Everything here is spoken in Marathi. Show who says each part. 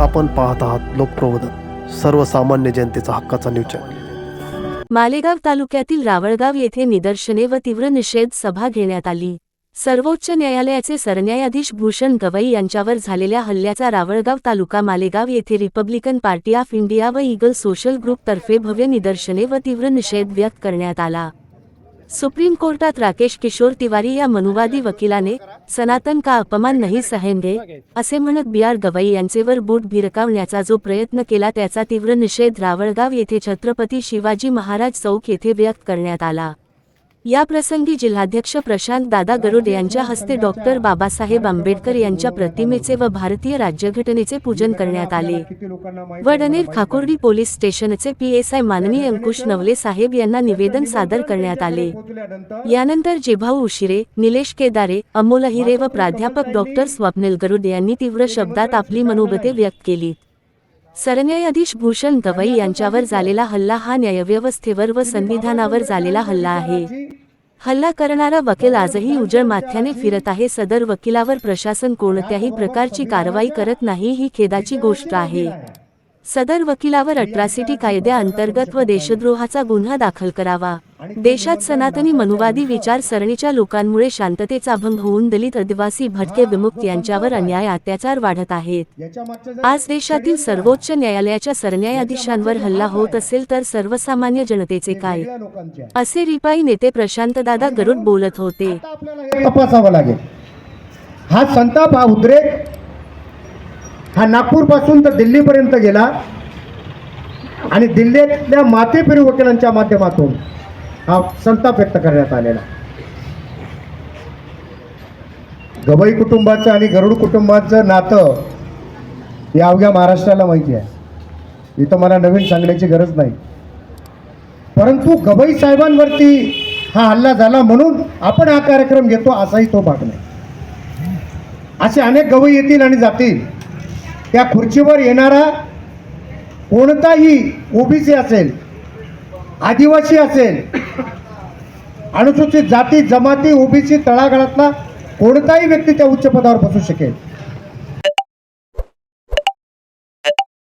Speaker 1: आपण पाहत आहात लोकप्रबोधन सर्वसामान्य जनतेचा हक्काचा न्यूज चॅनल
Speaker 2: मालेगाव तालुक्यातील रावळगाव येथे निदर्शने व तीव्र निषेध सभा घेण्यात आली. सर्वोच्च न्यायालयाचे सरन्यायाधीश भूषण गवई यांच्यावर झालेल्या हल्ल्याचा रावळगाव तालुका मालेगाव येथे रिपब्लिकन पार्टी ऑफ इंडिया व ईगल सोशल ग्रुपतर्फे भव्य निदर्शने व तीव्र निषेध व्यक्त करण्यात आला. सुप्रीम कोर्टात राकेश किशोर तिवारी या मनुवादी वकिलाने सनातन का अपमान नाही सहेंगे असे म्हणत बी आर गवई यांचेवर बूट भिरकावण्याचा जो प्रयत्न केला त्याचा तीव्र निषेध रावळगाव येथे छत्रपती शिवाजी महाराज चौक येथे व्यक्त करण्यात आला. या प्रसंगी जिल्हाध्यक्ष प्रशांत दादा गरुड यांच्या हस्ते डॉक्टर बाबासाहेब आंबेडकर यांच्या प्रतिमेचे व भारतीय राज्यघटनेचे पूजन करण्यात आले. वडनेर खाकुर्डी पोलीस स्टेशनचे पीएसआय माननीय अंकुश नवले साहेब यांना निवेदन सादर करण्यात आले. यानंतर जिभाऊ उशिरे निलेश केदारे अमोल अहिरे व प्राध्यापक डॉक्टर स्वप्नील गरुड यांनी तीव्र शब्दात आपली मनोगते व्यक्त केली. सरन्यायाधीश भूषण गवई यांच्यावर झालेला हल्ला हा न्यायव्यवस्थेवर व संविधानावर झालेला हल्ला आहे. हल्ला करणारा वकील आजही उजळ माथ्याने फिरत आहे. सदर वकिलावर प्रशासन कोणत्याही प्रकारची कारवाई करत नाही ही खेदाची गोष्ट आहे. सदर वकिलावर अट्रॉसिटी कायद्याअंतर्गत व देशद्रोहाचा गुन्हा दाखल करावा. देशात सनातनी मनुवादी विचारसरणीच्या लोकांमुळे शांततेचा भंग होऊन दलित आदिवासी भटके विमुक्त यांच्यावर अन्याय अत्याचार वाढत आहेत आज देशातील सर्वोच्च न्यायालयाच्या सरन्यायाधीशांवर हल्ला होत असेल तर सर्वसामान्य जनतेचे काय असे रिपाई नेते प्रशांतदादा गरुड बोलत होते
Speaker 3: आपल्याला हे तपासावं लागेल हा संताप हा उद्रेक हा नागपूरपासून तर दिल्लीपर्यंत गेला आणि दिल्लीतल्या मातेपिरी वकिलांच्या माध्यमातून हा संताप व्यक्त करण्यात आलेला. गवई कुटुंबाचं आणि गरुड कुटुंबाचं नातं हे अवघ्या महाराष्ट्राला माहिती आहे. इथं मला नवीन सांगण्याची गरज नाही. परंतु गवई साहेबांवरती हा हल्ला झाला म्हणून आपण हा कार्यक्रम घेतो असाही तो भाग नाही. असे अनेक गवई येतील आणि जातील. त्या खुर्चीवर येणारा कोणताही ओबीसी असेल आदिवासी असेल अनुसूचित जाती जमाती ओबीसी तळागाळातला कोणताही व्यक्ती त्या उच्च पदावर बसू शकेल.